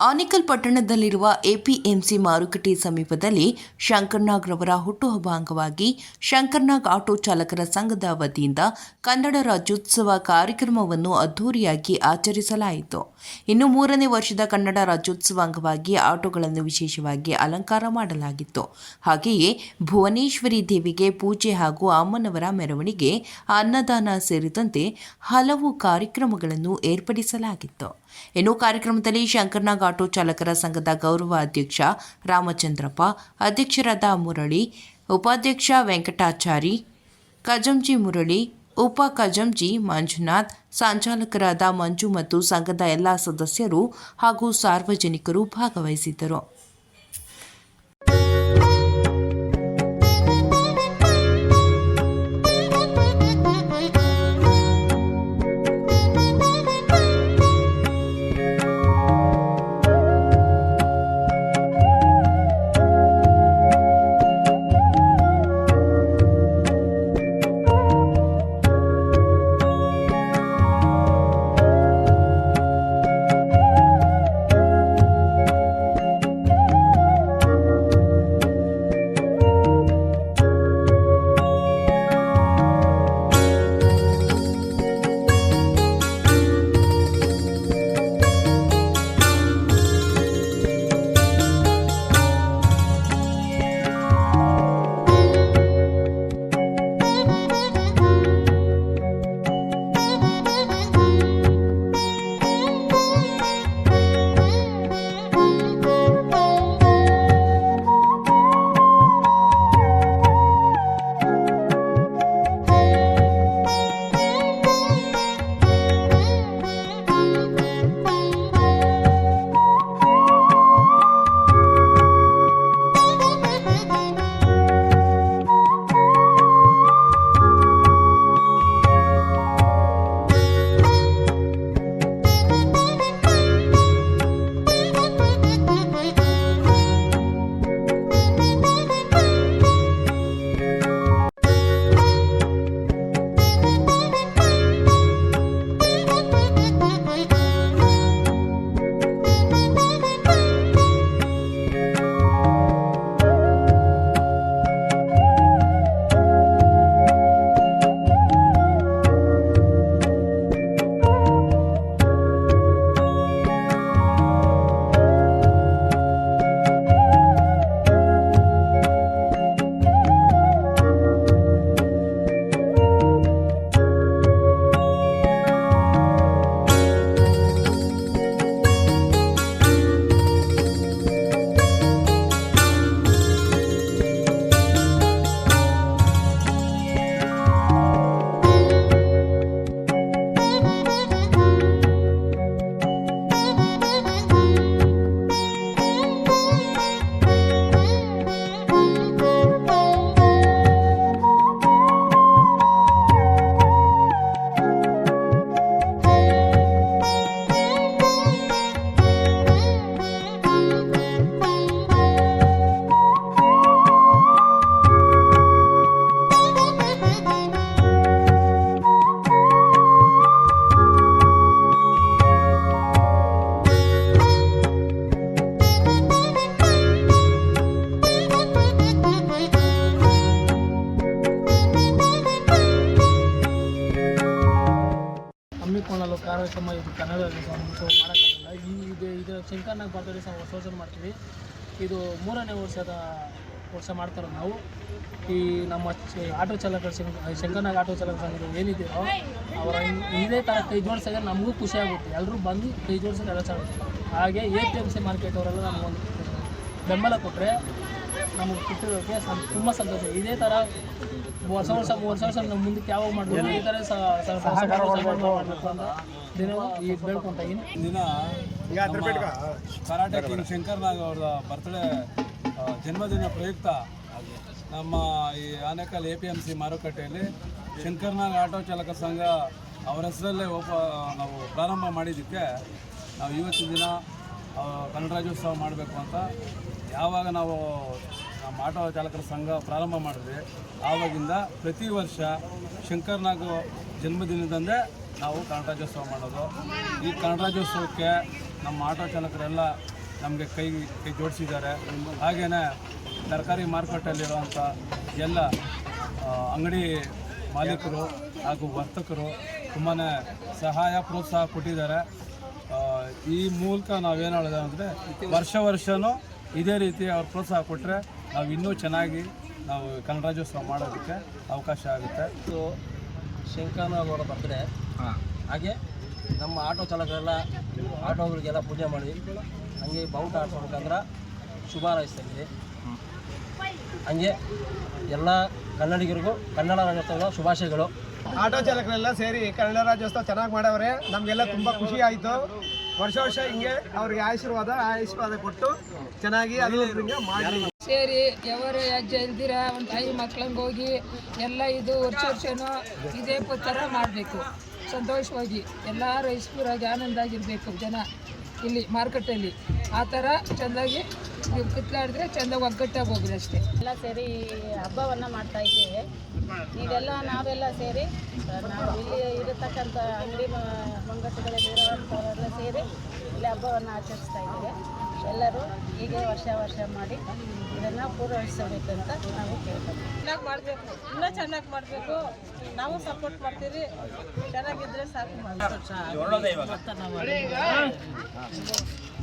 Anekal ಪಟ್ಟಣದಲ್ಲಿರುವ APMC ಮಾರುಕಟ್ಟೆ ಸಮೀಪದಲ್ಲಿ ಶಂಕರ್ನಾಗ್ ರವರ ಹುಟ್ಟುಹಬ್ಬ ಅಂಗವಾಗಿ ಶಂಕರ್ನಾಗ್ ಆಟೋ ಚಾಲಕರ ಸಂಘದ ವತಿಯಿಂದ ಕನ್ನಡ ರಾಜ್ಯೋತ್ಸವ ಕಾರ್ಯಕ್ರಮವನ್ನು ಅದ್ದೂರಿಯಾಗಿ ಆಚರಿಸಲಾಯಿತು. ಇನ್ನು ಮೂರನೇ ವರ್ಷದ ಕನ್ನಡ ರಾಜ್ಯೋತ್ಸವ ಅಂಗವಾಗಿ ಆಟೋಗಳನ್ನು ವಿಶೇಷವಾಗಿ ಅಲಂಕಾರ ಮಾಡಲಾಗಿತ್ತು. ಹಾಗೆಯೇ ಭುವನೇಶ್ವರಿ ದೇವಿಗೆ ಪೂಜೆ ಹಾಗೂ ಅಮ್ಮನವರ ಮೆರವಣಿಗೆ ಅನ್ನದಾನ ಸೇರಿದಂತೆ ಹಲವು ಕಾರ್ಯಕ್ರಮಗಳನ್ನು ಏರ್ಪಡಿಸಲಾಗಿತ್ತು. ಇನ್ನು ಕಾರ್ಯಕ್ರಮದಲ್ಲಿ ಶಂಕರ್ನಾಗ್ ಆಟೋ ಚಾಲಕರ ಸಂಘದ ಗೌರವ ಅಧ್ಯಕ್ಷ ರಾಮಚಂದ್ರಪ್ಪ, ಅಧ್ಯಕ್ಷರಾದ ಮುರಳಿ, ಉಪಾಧ್ಯಕ್ಷ ವೆಂಕಟಾಚಾರಿ, ಕಜಂಜಿ ಮುರಳಿ, ಉಪ ಕಜಂಜಿ ಮಂಜುನಾಥ್, ಸಂಚಾಲಕರಾದ ಮಂಜು ಮತ್ತು ಸಂಘದ ಎಲ್ಲ ಸದಸ್ಯರು ಹಾಗೂ ಸಾರ್ವಜನಿಕರು ಭಾಗವಹಿಸಿದ್ದರು. ಕಾರ್ಯಕ್ರಮ ಇದು ಕನ್ನಡದಲ್ಲಿ ಸಹ ಮಾಡೋಕ್ಕಾಗಲ್ಲ ಈ ಇದು ಇದು ಶಂಕರ್ನಾಗ್ ಬರ್ತಡೇ ಸಹ ಹೊಸ ವರ್ಷ ಮಾಡ್ತೀವಿ. ಇದು ಮೂರನೇ ವರ್ಷದ ವರ್ಷ ಮಾಡ್ತಾರೆ ನಾವು. ಈ ನಮ್ಮ ಆಟೋ ಚಾಲಕರು ಶಂಕರ್ನಾಗ್ ಆಟೋ ಚಾಲಕ ಸಂಘದ ಏನಿದೆಯೋ, ಅವರ ಇದೇ ಥರ ಕೈ ಜೋಡಿಸಿದ್ರೆ ನಮಗೂ ಖುಷಿ ಆಗುತ್ತೆ. ಎಲ್ಲರೂ ಬಂದು ಕೈ ಜೋಡಿಸಿದ್ರೆ ಎಲ್ಲ ಚೆನ್ನಾಗುತ್ತೆ. ಹಾಗೆ A P M C market ಅವರೆಲ್ಲ ನಮಗೊಂದು ಬೆಂಬಲ ಕೊಟ್ಟರೆ ನಮಗೆ ಕೊಟ್ಟಿರೋಕ್ಕೆ ಸಂ- ತುಂಬ ಸಂತೋಷ. ಇದೇ ಥರ ವರ್ಷ ವರ್ಷ ವರ್ಷ ವರ್ಷ ನಾವು ಮುಂದಕ್ಕೆ ಯಾವಾಗ ಮಾಡಬೇಕು ಈ ಥರ ಮಾಡಬೇಕು ಅಂತ ದಿನ ಈ ಬೇಡ್ಕೊಂತ ದಿನ ನಮ್ಮ ಕರಾಟೆ ಕಿಂಗ್ ಶಂಕರ್ ನಾಗ್ ಅವ್ರದ ಬರ್ತ್ಡೇ ಜನ್ಮದಿನ ಪ್ರಯುಕ್ತ ನಮ್ಮ ಈ Anekal A P M C ಮಾರುಕಟ್ಟೆಯಲ್ಲಿ ಶಂಕರ್ನಾಗ್ ಆಟೋ ಚಾಲಕ ಸಂಘ ಅವರ ಹೆಸರಲ್ಲೇ ಓಪ ನಾವು ಪ್ರಾರಂಭ ಮಾಡಿದ್ದಕ್ಕೆ ನಾವು ಇವತ್ತಿನ ದಿನ ಆ, ಕನ್ನಡ ರಾಜ್ಯೋತ್ಸವ ಮಾಡಬೇಕು ಅಂತ ಯಾವಾಗ ನಾವು ನಮ್ಮ ಆಟೋ ಚಾಲಕರ ಸಂಘ ಪ್ರಾರಂಭ ಮಾಡಿದ್ವಿ ಆವಾಗಿಂದ ಪ್ರತಿ ವರ್ಷ ಶಂಕರ್ನಾಗ ಜನ್ಮದಿನದಂದೇ ನಾವು ಕನ್ನಡ ರಾಜ್ಯೋತ್ಸವ ಮಾಡೋದು. ಈ ಕನ್ನಡ ರಾಜ್ಯೋತ್ಸವಕ್ಕೆ ನಮ್ಮ ಆಟೋ ಚಾಲಕರೆಲ್ಲ ನಮಗೆ ಕೈ ಕೈ ಜೋಡಿಸಿದ್ದಾರೆ. ಹಾಗೆಯೇ ತರಕಾರಿ ಮಾರುಕಟ್ಟೆಯಲ್ಲಿರುವಂಥ ಎಲ್ಲ ಅಂಗಡಿ ಮಾಲೀಕರು ಹಾಗೂ ವರ್ತಕರು ತುಂಬಾ ಸಹಾಯ ಪ್ರೋತ್ಸಾಹ ಕೊಟ್ಟಿದ್ದಾರೆ. ಈ ಮೂಲಕ ನಾವೇನು ಹೇಳಿದೆ ಅಂದರೆ ವರ್ಷ ವರ್ಷವೂ ಇದೇ ರೀತಿ ಅವ್ರು ಪ್ರೋತ್ಸಾಹ ಕೊಟ್ಟರೆ ನಾವು ಇನ್ನೂ ಚೆನ್ನಾಗಿ ನಾವು ಕನ್ನಡ ರಾಜ್ಯೋತ್ಸವ ಮಾಡೋದಕ್ಕೆ ಅವಕಾಶ ಆಗುತ್ತೆ. ಇದು ಶಂಕರನವರ ಬರ್ತ್ಡೇ. ಹಾಗೆ ನಮ್ಮ ಆಟೋ ಚಾಲಕರೆಲ್ಲ ಆಟೋಗಳಿಗೆಲ್ಲ ಪೂಜೆ ಮಾಡಿ ಹಂಗೆ ಬಾವುಟ ಆಡ್ಸ್ಬೇಕಂದ್ರೆ ಶುಭ ಹಂಗೆ ಎಲ್ಲ ಕನ್ನಡಿಗರಿಗೂ ಕನ್ನಡ ರಾಜ್ಯೋತ್ಸವದ ಶುಭಾಶಯಗಳು. ಆಟೋ ಚಾಲಕರೆಲ್ಲ ಸೇರಿ ಕನ್ನಡ ರಾಜ್ಯೋತ್ಸವ ಚೆನ್ನಾಗಿ ಮಾಡವ್ರೆ. ನಮಗೆಲ್ಲ ತುಂಬ ಖುಷಿ ಆಯಿತು. ವರ್ಷ ವರ್ಷ ಹಿಂಗೆ ಅವ್ರಿಗೆ ಆಶೀರ್ವಾದ ಆಶೀರ್ವಾದ ಕೊಟ್ಟು ಚೆನ್ನಾಗಿ ಮಾಡಿ. ಸೇರಿ ಯಾವ ಅಜ್ಜ ಇಲ್ದಿರ ಒಂದು ತಾಯಿ ಮಕ್ಳಂಗೆ ಹೋಗಿ ಎಲ್ಲ ಇದು ವರ್ಷ ವರ್ಷನೂ ಇದೇ ಥರ ಮಾಡಬೇಕು. ಸಂತೋಷವಾಗಿ ಎಲ್ಲರೂ ಐಸ್ಪೂರಾಗಿ ಆನಂದಾಗಿರಬೇಕು ಜನ ಇಲ್ಲಿ ಮಾರುಕಟ್ಟೆಯಲ್ಲಿ. ಆ ಥರ ಚೆಂದಾಗಿ ಕಿತ್ಲಾಡಿದ್ರೆ ಚಂದ ಒಗ್ಗಟ್ಟಾಗಿ ಹೋಗ್ರಿ ಅಷ್ಟೇ ಎಲ್ಲ ಸೇರಿ ಹಬ್ಬವನ್ನು ಮಾಡ್ತಾ ಇದ್ದೇವೆ. ಇದೆಲ್ಲ ನಾವೆಲ್ಲ ಸೇರಿ ನಾವು ಇಲ್ಲಿ ಇರತಕ್ಕಂಥ ಅಂಗಡಿ ಮಂಗಟ್ಟುಗಳಲ್ಲಿ ಇರುವಂಥವರೆಲ್ಲ ಸೇರಿ ಇಲ್ಲಿ ಹಬ್ಬವನ್ನು ಆಚರಿಸ್ತಾ ಇದ್ದೇವೆ. ಎಲ್ಲರೂ ಹೀಗೆ ವರ್ಷ ವರ್ಷ ಮಾಡಿ ಇದನ್ನು ಅಂತ ನಾವು ಕೇಳ್ತೀವಿ ಚೆನ್ನಾಗಿ ಮಾಡಬೇಕು. ಇನ್ನೂ ಚೆನ್ನಾಗಿ ಮಾಡಬೇಕು. ನಾವು ಸಪೋರ್ಟ್ ಮಾಡ್ತೀವಿ. ಚೆನ್ನಾಗಿದ್ರೆ ಸಾಕು ಮಾಡಿ